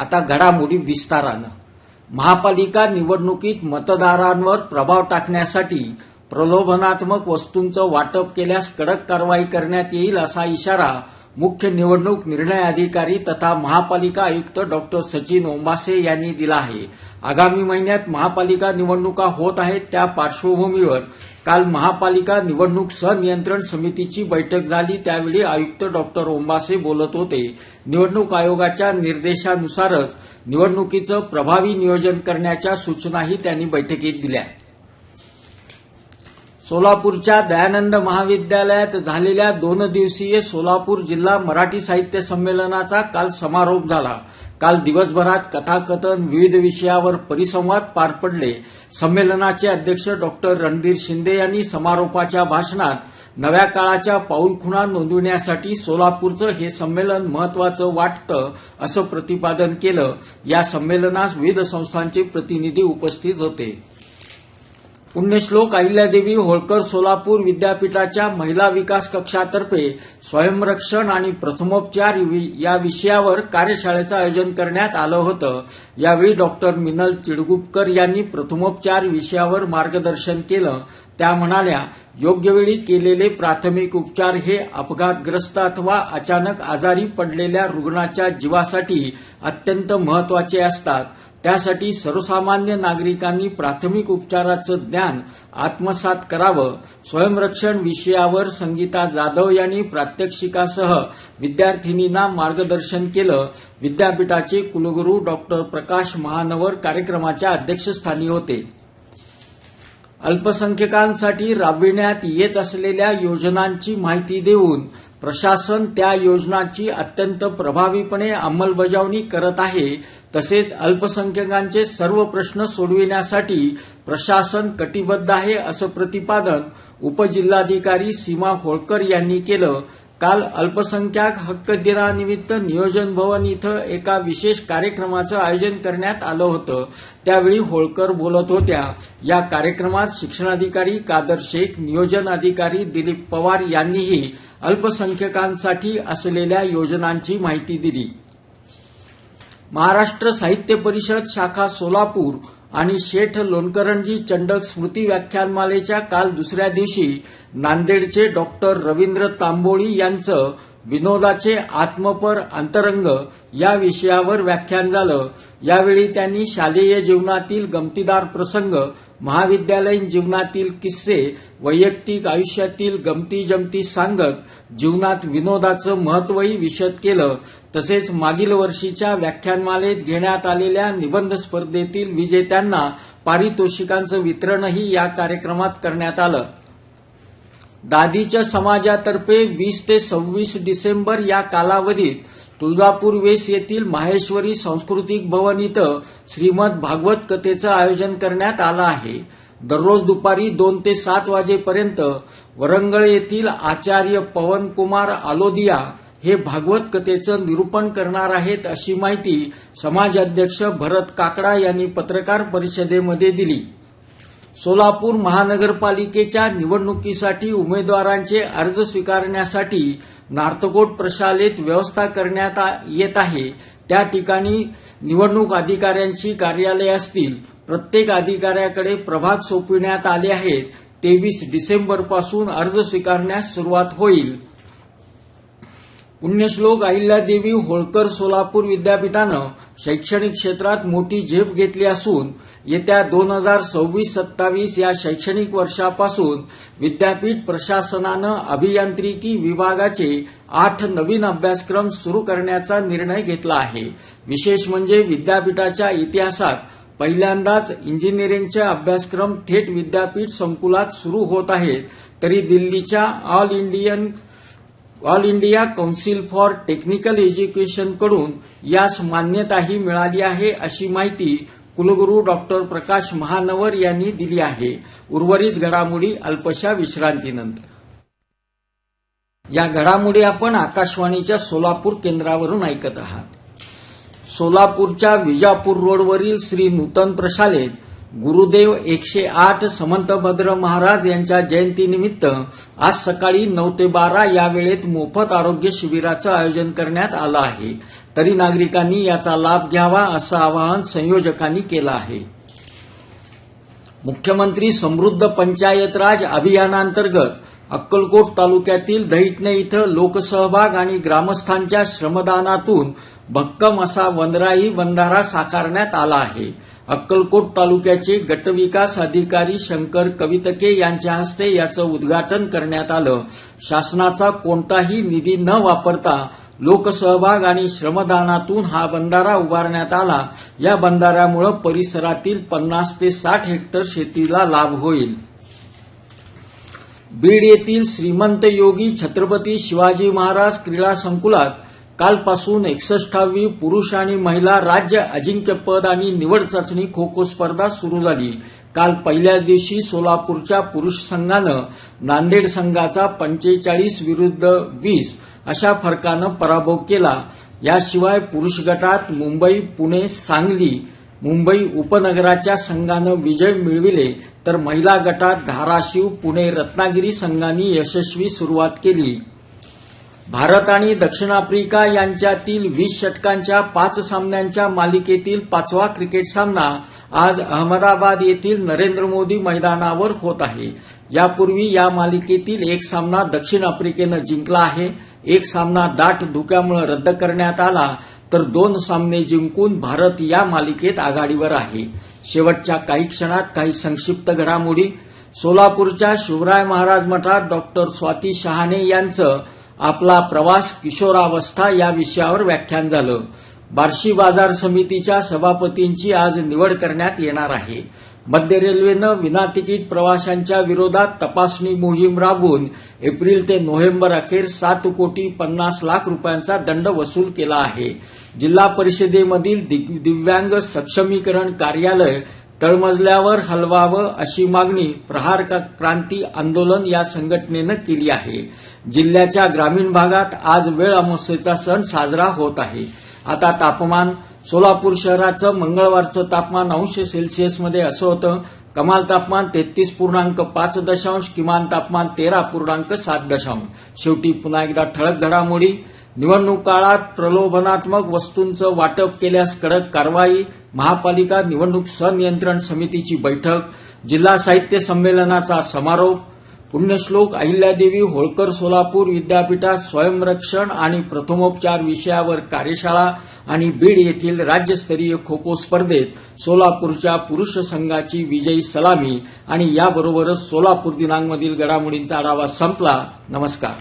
आता घडामोडी विस्तारानं. महापालिका निवडणुकीत मतदारांवर प्रभाव टाकण्यासाठी प्रलोभनात्मक वस्तूंचं वाटप केल्यास कडक कारवाई करण्यात येईल असा इशारा मुख्य निवडणूक निर्णय अधिकारी तथा महापालिका आयुक्त डॉक्टर सचिन ओंबासे यांनी दिला आहे. आगामी महिन्यात महापालिका निवडणुका होत आहेत त्या पार्श्वभूमीवर काल महापालिका निवडणूक सनियंत्रण समितीची बैठक झाली. त्यावेळी आयुक्त डॉक्टर ओंबासे बोलत होते. निवडणूक आयोगाच्या निर्देशानुसारच निवडणुकीचं प्रभावी नियोजन करण्याच्या सूचनाही त्यांनी बैठकीत दिल्या. सोलापूरच्या दयानंद महाविद्यालयात झालेल्या दोन दिवसीय सोलापूर जिल्हा मराठी साहित्य संमेलनाचा काल समारोप झाला. काल दिवसभरात कथाकथन विविध विषयावर परिसंवाद पार पडले. संमेलनाचे अध्यक्ष डॉक्टर रणधीर शिंदे यांनी समारोपाच्या भाषणात नव्या काळाच्या पाऊलखुणा नोंदविण्यासाठी सोलापूरचं हे संमेलन महत्वाचं वाटतं असं प्रतिपादन केलं. या संमेलनास विविध संस्थांचे प्रतिनिधी उपस्थित होते. पुण्यश्लोक अहिल्यादेवी होळकर सोलापूर विद्यापीठाच्या महिला विकास कक्षातर्फे स्वयंरक्षण आणि प्रथमोपचार या विषयावर कार्यशाळेचं आयोजन करण्यात आलं होतं. यावेळी डॉक्टर मिनल चिडगुपकर यांनी प्रथमोपचार विषयावर मार्गदर्शन केलं. त्या म्हणाल्या योग्य वेळी केलेले प्राथमिक उपचार हे अपघातग्रस्त अथवा अचानक आजारी पडलेल्या रुग्णाच्या जीवासाठी अत्यंत महत्त्वाचे असतात. त्यासाठी सर्वसामान्य नागरिकांनी प्राथमिक उपचाराचं ज्ञान आत्मसात करावं. स्वयंरक्षण विषयावर संगीता जाधव यांनी प्रात्यक्षिकासह विद्यार्थिनींना मार्गदर्शन केलं. विद्यापीठाचे कुलगुरू डॉक्टर प्रकाश महानवर कार्यक्रमाच्या अध्यक्षस्थानी होते. अल्पसंख्यकांसाठी राबविण्यात येत असलेल्या योजनांची माहिती देऊन प्रशासन त्या योजनांची अत्यंत प्रभावीपणे अंमलबजावणी करत आहे. तसेच अल्पसंख्याकांचे सर्व प्रश्न सोडविण्यासाठी प्रशासन कटिबद्ध आहे असं प्रतिपादन उपजिल्हाधिकारी सीमा होळकर यांनी केलं. काल अल्पसंख्याक हक्क दिनानिमित्त नियोजन भवन इथं एका विशेष कार्यक्रमाचं आयोजन करण्यात आलं होतं. त्यावेळी होळकर बोलत होत्या. या कार्यक्रमात शिक्षणाधिकारी कादर शेख नियोजन अधिकारी दिलीप पवार यांनीही अल्पसंख्यकांसाठी असलेल्या योजनांची माहिती दिली. महाराष्ट्र साहित्य परिषद शाखा सोलापूर आणि शेठ लोणकरंजी चंडक स्मृती व्याख्यानमालेच्या काल दुसऱ्या दिवशी नांदेडचे डॉक्टर रवींद्र तांबोळी यांचं विनोदाचे आत्मपर अंतरंग या विषयावर व्याख्यान झालं. यावेळी त्यांनी शालेय जीवनातील गमतीदार प्रसंग महाविद्यालयीन जीवनातील किस्से वैयक्तिक आयुष्यातील गमती जमती सांगत जीवनात विनोदाचं महत्वही विशद केलं. तसेच मागील वर्षीच्या व्याख्यानमालेत घेण्यात आलेल्या निबंध स्पर्धेतील विजेत्यांना पारितोषिकांचं वितरणही या कार्यक्रमात करण्यात आलं. दादीच्या समाजातर्फे वीस ते सव्वीस डिसेंबर या कालावधीत तुळजापूर वेस येथील माहेश्वरी सांस्कृतिक भवन इथं श्रीमद भागवत कथेचं आयोजन करण्यात आलं आहे. दररोज दुपारी दोन ते सात वाजेपर्यंत वरंगळ येथील आचार्य पवनकुमार आलोदिया हे भागवत कथेचं निरूपण करणार आहेत अशी माहिती समाजाध्यक्ष भरत काकडा यांनी पत्रकार परिषदेमध्ये दिली. सोलापूर महानगरपालिकेच्या निवडणुकीसाठी उमेदवारांचे अर्ज स्वीकारण्यासाठी नार्थकोट प्रशालेत व्यवस्था करण्यात येत आहे. त्या ठिकाणी निवडणूक अधिकाऱ्यांची कार्यालय असतील. प्रत्येक अधिकाऱ्याकडे प्रभाग सोपविण्यात आले आहेत. तेवीस डिसेंबरपासून अर्ज स्वीकारण्यास सुरुवात होईल. पुण्यश्लोक अहिल्यादेवी होळकर सोलापूर विद्यापीठानं शैक्षणिक क्षेत्रात मोठी झेप घेतली असून येत्या दोन हजार सव्वीस सत्तावीस या शैक्षणिक वर्षापासून विद्यापीठ प्रशासनानं अभियांत्रिकी विभागाचे आठ नवीन अभ्यासक्रम सुरू करण्याचा निर्णय घेतला आहे. विशेष म्हणजे विद्यापीठाच्या इतिहासात पहिल्यांदाच इंजिनिअरिंगचे अभ्यासक्रम थेट विद्यापीठ संकुलात सुरू होत आहेत तरी दिल्लीच्या all Indian all India council for technical एज्युकेशनकडून यास मान्यताही मिळाली आहे अशी माहिती कुलगुरू डॉक्टर प्रकाश महानवर यांनी दिली आहे. उर्वरित घडामोडी अल्पशा विश्रांतीनंतर. या घडामोडी आपण आकाशवाणीच्या सोलापूर केंद्रावरून ऐकत आहात. सोलापूरच्या विजापूर रोडवरील श्री नूतन प्रशालेत गुरुदेव एकशे आठ समंतभद्र महाराज यांच्या जयंतीनिमित्त आज सकाळी नऊ ते बारा या वेळेत मोफत आरोग्य शिबिराचं आयोजन करण्यात आलं आहे. तरी नागरिकांनी याचा लाभ घ्यावा असं आवाहन संयोजकांनी केलं आहे. मुख्यमंत्री समृद्ध पंचायत राज अभियानांतर्गत अक्कलकोट तालुक्यातील दैठणे इथं लोकसहभाग आणि ग्रामस्थांच्या श्रमदानातून भक्कम असा वनराई बंधारा साकारण्यात आला आहे. अक्कलकोट तालुक्याचे गटविकास अधिकारी शंकर कवितके यांच्या हस्ते याचं उद्घाटन करण्यात आलं. शासनाचा कोणताही निधी न वापरता लोकसहभाग आणि श्रमदानातून हा बंधारा उभारण्यात आला. या बंधाऱ्यामुळे परिसरातील पन्नास ते साठ हेक्टर शेतीला लाभ होईल. बीड येथील श्रीमंत योगी छत्रपती शिवाजी महाराज क्रीडा संकुलात कालपासून एकसष्टावी पुरुष आणि महिला राज्य अजिंक्यपद आणि निवड चाचणी खो खो स्पर्धा सुरू झाली. काल पहिल्या दिवशी सोलापूरच्या पुरुष संघानं नांदेड संघाचा पंचेचाळीस विरुद्ध वीस अशा फरकानं पराभव केला. याशिवाय पुरुष गटात मुंबई पुणे सांगली मुंबई उपनगराच्या संघानं विजय मिळविले तर महिला गटात धाराशिव पुणे रत्नागिरी संघांनी यशस्वी सुरुवात केली. भारत आणि दक्षिण आफ्रिका यांच्यातील वीस षटकांच्या पाच सामन्यांच्या मालिकेतील पाचवा क्रिकेट सामना आज अहमदाबाद येथील नरेंद्र मोदी मैदानावर होत आहे. यापूर्वी या मालिकेतील एक सामना दक्षिण आफ्रिकेनं जिंकला आहे. एक सामना दाट धुक्यामुळे रद्द करण्यात आला तर दोन सामने जिंकून भारत या मालिकेत आघाडीवर आहे. शेवटच्या काही क्षणात काही संक्षिप्त घडामोडी. सोलापूरच्या शिवराय महाराज मठात डॉक्टर स्वाती शहाणे यांचं आपला प्रवास किशोरावस्था या विषयावर व्याख्यान झालं. बार्शी बाजार समितीच्या सभापतींची आज निवड करण्यात येणार आहे. मध्य रेल्वेनं विनातिकीट प्रवाशांच्या विरोधात तपासणी मोहीम राबवून एप्रिल ते नोव्हेंबर अखेर सात कोटी पन्नास लाख रुपयांचा दंड वसूल केला आहे. जिल्हा परिषदेमधील दिग- दिव्यांग सक्षमीकरण कार्यालय तळमजल्यावर हलवावं अशी मागणी प्रहार क्रांती आंदोलन या संघटनेनं केली आहे. जिल्ह्याच्या ग्रामीण भागात आज वेळ अमावस्येचा सण साजरा होत आहे. आता तापमान सोलापूर शहराचं मंगळवारचं तापमान अंश सेल्सिअसमध्ये असं होतं. कमाल तापमान तेहतीस पूर्णांक पाच दशांश किमान तापमान तेरा पूर्णांक सात दशांश. शेवटी पुन्हा एकदा ठळक घडामोडी. निवडणूक काळात प्रलोभनात्मक वस्तूंचं वाटप केल्यास कडक कारवाई महापालिका निवडणूक सनियंत्रण समितीची बैठक जिल्हा साहित्य संमेलनाचा समारोप पुण्यश्लोक अहिल्यादेवी होळकर सोलापूर विद्यापीठात स्वयंरक्षण आणि प्रथमोपचार विषयावर कार्यशाळा आणि बीड येथील राज्यस्तरीय खो खो स्पर्धेत सोलापूरच्या पुरुष संघाची विजयी सलामी आणि याबरोबरच सोलापूर दिनांमधील घडामोडींचा आढावा संपला. नमस्कार.